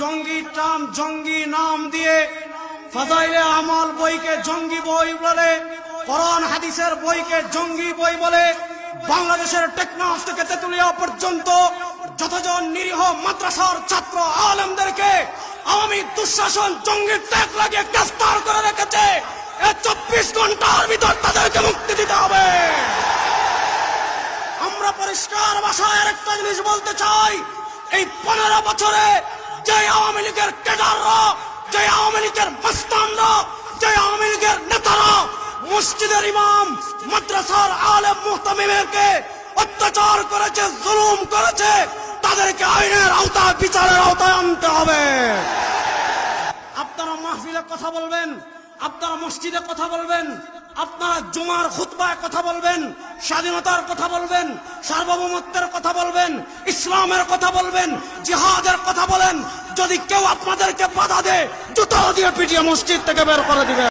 জঙ্গি ট্রাম, জঙ্গি নাম দিয়ে ফাজাইলে আমল বইকে জঙ্গি বই বলে, কোরআন হাদিসের বইকে জঙ্গি বই বলে, বাংলাদেশের টেকনাফ থেকে তেতুলিয়া পর্যন্ত যতজন নিরীহ মাদ্রাসার ছাত্র আলেমদেরকে আওয়ামী দুঃশাসন জঙ্গি ত্যাগ লাগিয়ে গ্রেফতার করে রেখেছে, এ চব্বিশ ঘণ্টার ভিতর তাদেরকে মুক্তি দিতে হবে। আমরা পরিষ্কার ভাষায় একটা জিনিস বলতে চাই, এই পনেরো বছরে যে আওয়ামী লীগের ক্যাডাররা যে আওয়ামী লীগের মস্তানরা যে আওয়ামী লীগের নেতারা, মসজিদের ইমাম, মাদ্রাসার আলেম মুহতামিমেরকে অত্যাচার করেছে, জুলুম করেছে, তাদেরকে আইনের আওতায়, বিচারের আওতায় আনতে হবে। আপনারা মাহফিলে কথা বলবেন, আপনারা মসজিদে কথা বলবেন জুমার খুতবায় কথা বলবেন, স্বাধীনতার কথা বলবেন, সার্বভৌমত্বের কথা বলবেন, ইসলামের কথা বলবেন, জিহাদের কথা বলেন, যদি কেউ আপনাদেরকে বাধা দেয়, জুতো দিয়ে পিটিয়ে মসজিদ থেকে বের করে দিবে।